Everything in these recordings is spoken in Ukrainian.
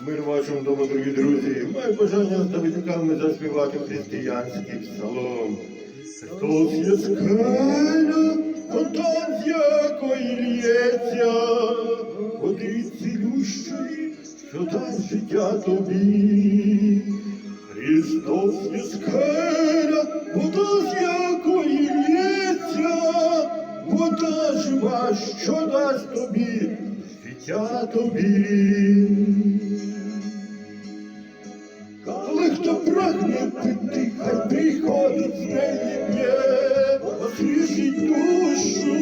Мир вашому дому, дорогі друзі. Маю бажання з Давидюками заспівати християнський псалом. Христос є скеля, фонтан з якої лється, води цілющої, що дасть життя тобі. Христос є скеля, вода з якої лється, вода жива, що дасть тобі, життя тобі. Пити, хай приходить неї п'є, освіжить душу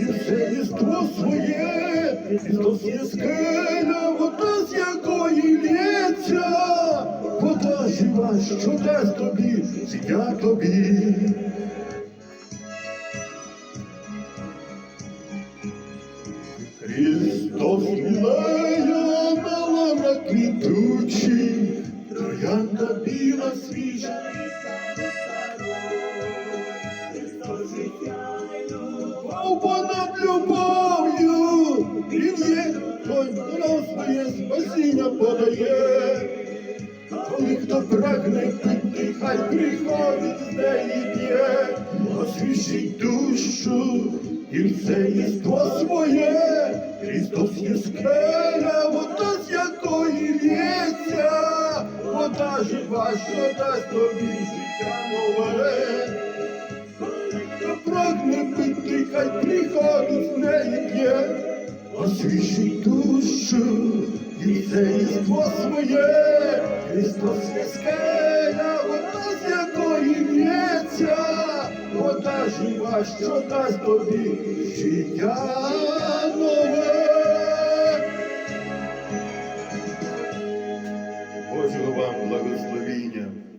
і все єство своє, Христос є скеля, вода з якої лється, вода жива, що дасть тобі, життя тобі. Христос милая троянда біла свіжа. Понад любов'ю, він є, той своє спасіння подає. Коли хто прагне пити, хай приходить з неї п'є, освіжить душу і все єство своє. Христос є скеля, вода з якої лється, вода жива, що дасть тобі життя нове. Хто прагне пити, хай приходить з неї п'є, освіжить душу і все єство своє. Христос є скеля, вода з якої лється, вода жива, що дасть тобі життя нове. Слава благословением.